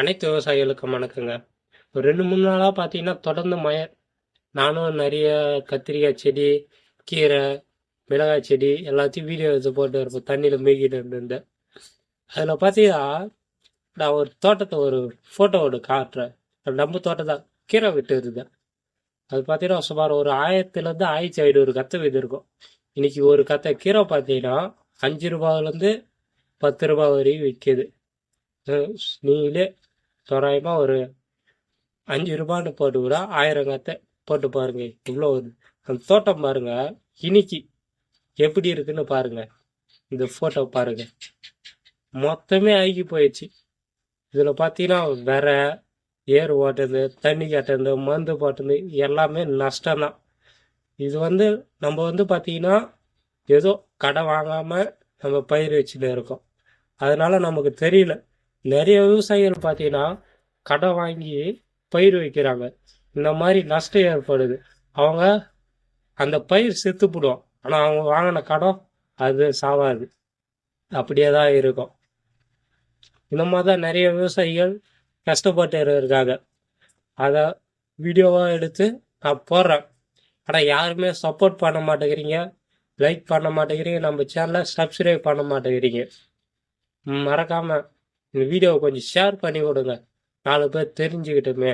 அனைத்து விவசாயிகளுக்கும் வணக்கங்க. ஒரு ரெண்டு மூணு நாளாக பார்த்தீங்கன்னா தொடர்ந்து மழை. நானும் நிறைய கத்திரிக்காய் செடி கீரை மிளகாய் செடி எல்லாத்தையும் வீடியோ எடுத்து போட்டு இருப்போம் தண்ணியில் மீகிட்டு இருந்தேன். அதில் பார்த்தீங்கன்னா நான் ஒரு தோட்டத்தை ஒரு ஃபோட்டோ ஒன்று காட்டுறேன். நம்ம தோட்டம் தான். கீரை விட்டு இருந்தேன். அது பார்த்தீங்கன்னா சுமார் ஒரு ஆயிரத்துலேருந்து ஆயிரத்தி ஐநூறு கத்தை விது இருக்கும் இன்னைக்கு ஒரு கத்தை கீரை பார்த்தீங்கன்னா அஞ்சு ரூபாயிலேருந்து பத்து ரூபாய் வரையும் விற்கிது. நீங்களே தோராயமாக ஒரு அஞ்சு ரூபான்னு போட்டு கூட ஆயிரம் கத்தை போட்டு பாருங்க. இவ்வளோ வருது அந்த தோட்டம் பாருங்க. இன்னைக்கு எப்படி இருக்குன்னு பாருங்க. இந்த ஃபோட்டோ பாருங்க. மொத்தமே ஆகி போயிடுச்சு. இதில் பார்த்தீங்கன்னா விர ஏர் ஓட்டுறது தண்ணி கட்டுறது மருந்து போட்டுறது எல்லாமே நஷ்டம்தான் இது வந்து நம்ம வந்து பார்த்தீங்கன்னா ஏதோ கடை வாங்காமல் நம்ம பயிர் வச்சுட்டு இருக்கோம். அதனால நமக்கு தெரியல. நிறைய விவசாயிகள் பார்த்தீங்கன்னா கடன் வாங்கி பயிர் வைக்கிறாங்க. இந்த மாதிரி நஷ்டம் ஏற்படுது. அவங்க அந்த பயிர் செத்துப்பிடும். ஆனால் அவங்க வாங்கின கடன் அது சாவாது. அப்படியே தான் இருக்கும். இந்த மாதிரி தான் நிறைய விவசாயிகள் கஷ்டப்பட்டு இருக்காங்க. அதை வீடியோவாக எடுத்து நான் போடுறேன். ஆனால் யாருமே சப்போர்ட் பண்ண மாட்டேங்கிறீங்க. லைக் பண்ண மாட்டேங்கிறீங்க. நம்ம சேனலை சப்ஸ்கிரைப் பண்ண மாட்டேங்கிறீங்க. மறக்காமல் இந்த வீடியோவை கொஞ்சம் ஷேர் பண்ணி கொடுங்க. நாலு பேர் தெரிஞ்சுக்கிட்டுமே.